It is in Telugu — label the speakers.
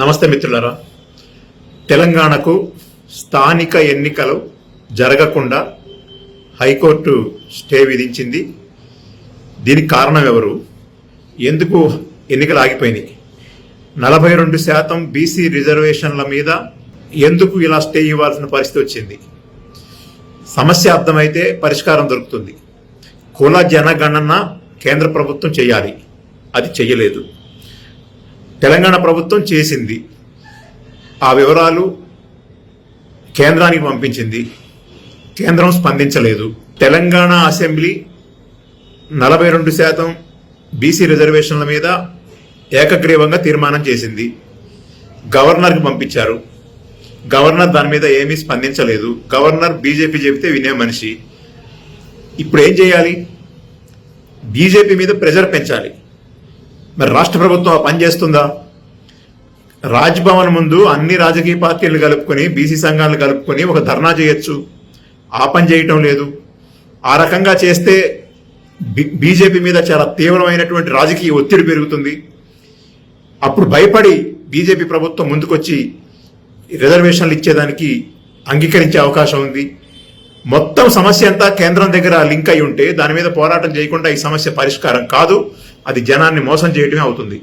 Speaker 1: నమస్తే మిత్రులారా. తెలంగాణకు స్థానిక ఎన్నికలు జరగకుండా హైకోర్టు స్టే విధించింది. దీనికి కారణం ఎవరు? ఎందుకు ఎన్నికలు ఆగిపోయినాయి? నలభై రెండు శాతం బీసీ రిజర్వేషన్ల మీద ఎందుకు ఇలా స్టే ఇవ్వాల్సిన పరిస్థితి వచ్చింది? సమస్య అర్థమైతే పరిష్కారం దొరుకుతుంది. కుల జనగణన కేంద్ర ప్రభుత్వం చేయాలి. అది చేయలేదు. తెలంగాణ ప్రభుత్వం చేసింది. ఆ వివరాలు కేంద్రానికి పంపించింది. కేంద్రం స్పందించలేదు. తెలంగాణ అసెంబ్లీ నలభై రెండు శాతం బీసీ రిజర్వేషన్ల మీద ఏకగ్రీవంగా తీర్మానం చేసింది. గవర్నర్కి పంపించారు. గవర్నర్ దాని మీద ఏమీ స్పందించలేదు. గవర్నర్ బీజేపీ చెబితే వినే మనిషి. ఇప్పుడు ఏం చేయాలి? బీజేపీ మీద ప్రెజర్ పెంచాలి. మరి రాష్ట్ర ప్రభుత్వం పనిచేస్తుందా పని చేస్తుందా? రాజ్భవన్ ముందు అన్ని రాజకీయ పార్టీలు కలుపుకొని బీసీ సంఘాలను కలుపుకొని ఒక ధర్నా చేయొచ్చు. ఆ పని చేయటం లేదు. ఆ రకంగా చేస్తే బి- బీజేపీ మీద చాలా తీవ్రమైనటువంటి రాజకీయ ఒత్తిడి పెరుగుతుంది. అప్పుడు భయపడి బీజేపీ ప్రభుత్వం ముందుకొచ్చి రిజర్వేషన్లు ఇచ్చేదానికి అంగీకరించే అవకాశం ఉంది. మొత్తం సమస్య అంతా కేంద్రం దగ్గర లింక్ అయి ఉంటే దాని మీద పోరాటం చేయకుండా ఈ సమస్య పరిష్కారం కాదు. అది జనాన్ని మోసం చేయటమే అవుతుంది.